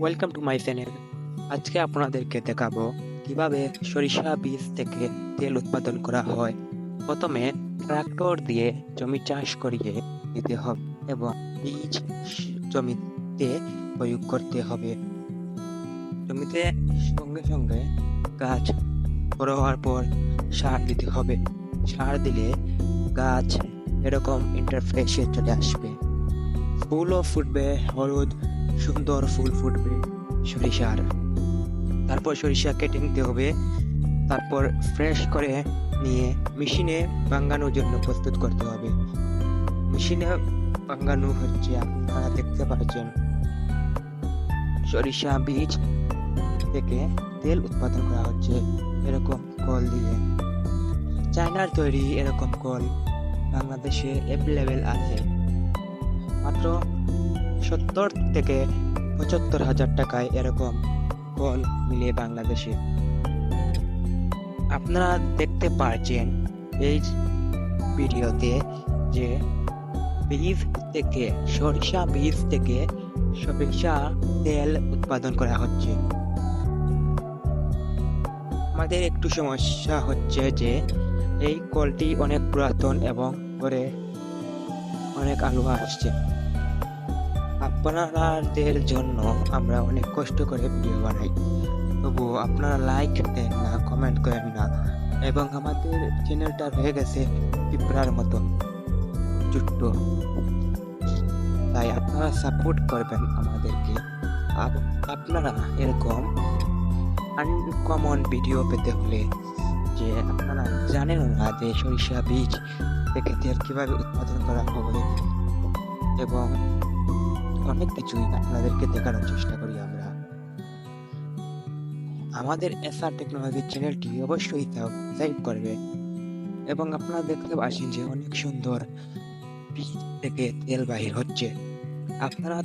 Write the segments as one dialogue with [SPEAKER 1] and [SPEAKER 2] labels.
[SPEAKER 1] Welcome to my channel আজকে আপনাদেরকে দেখাবো কীভাবে সরিষা বীজ থেকে তেল উৎপাদন করা হয়। প্রথমে ট্রাক্টর দিয়ে জমি চাষ করিয়ে নিতে হবে এবং বীজ জমিতে প্রয়োগ করতে হবে। জমিতে সঙ্গে সঙ্গে গাছ বড় হওয়ার পর সার দিতে হবে। সার দিলে গাছ এরকম ইন্টারফেসে চলে আসবে। ফুলও ফুটবে, হলুদ সুন্দর ফুল ফুটবে সরিষার। তারপর সরিষা কেটে নিতে হবে। তারপর ফ্রেশ করে নিয়ে মেশিনে বাঙ্গানোর জন্য প্রস্তুত করতে হবে। মেশিনে বাঙ্গানো হচ্ছে, আপনারা দেখতে পাচ্ছেন। সরিষা বীজ থেকে তেল উৎপাদন করা হচ্ছে এরকম কল দিয়ে। চায়নার তৈরি এরকম কল বাংলাদেশে অ্যাভেলেবেল আছে। মাত্র সত্তর থেকে পঁচাত্তর হাজার টাকায় এরকম কল মিলে বাংলাদেশে। আপনারা দেখতে পারছেন এই ভিডিওতে যে বীজ থেকে, সরিষা বীজ থেকে সরিষা তেল উৎপাদন করা হচ্ছে। আমাদের একটু সমস্যা হচ্ছে যে এই কলটি অনেক পুরাতন এবং পরে অনেক আলো আসছে। আপনাদের জন্য আমরা অনেক কষ্ট করে ভিডিও বানাই। তবু আপনারা লাইক দেন না কমেন্ট করেন না। এবং আমাদের চ্যানেলটা হয়ে গেছে পিঁপড়ার মতো ছোট্ট তাই আপনারা সাপোর্ট করবেন আমাদেরকে। আপ- আপনারা এরকম আনকমন ভিডিও পেতে হলে যে আপনারা জানেন না যে সরিষা বীজ থেকে তেল কীভাবে উৎপাদন করা হবে। এবং অনেক কিছুই আপনাদেরকে দেখানোর চেষ্টা করি আমরা। আমাদের এসআর টেকনোলজি চ্যানেলটি অবশ্যই সাবস্ক্রাইব করবে এবং আপনারা দেখতে পাচ্ছেন যে অনেক সুন্দর বীজ থেকে তেল বাহির হচ্ছে। আপনারা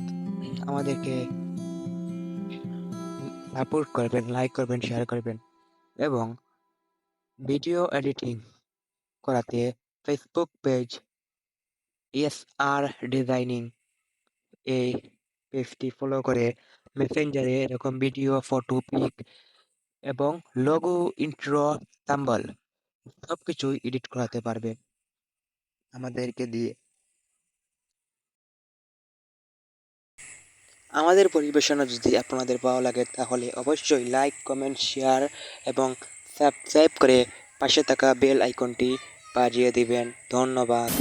[SPEAKER 1] আমাদেরকে সাপোর্ট করবেন, লাইক করবেন, শেয়ার করবেন এবং ভিডিও এডিটিং করাতে Facebook page S R designing এই পেজটি ফলো করে মেসেঞ্জারে এরকম ভিডিও ফটো পিক এবং লোগো ইন্ট্রো সাম্বল সব কিছুই এডিট করাতে পারবে। আমাদেরকে দিয়ে। আমাদের পরিবেশনা যদি আপনাদের ভালো লাগে তাহলে অবশ্যই লাইক কমেন্ট শেয়ার এবং সাবস্ক্রাইব করে পাশে থাকা বেল আইকনটি বাজিয়ে দিবেন। ধন্যবাদ।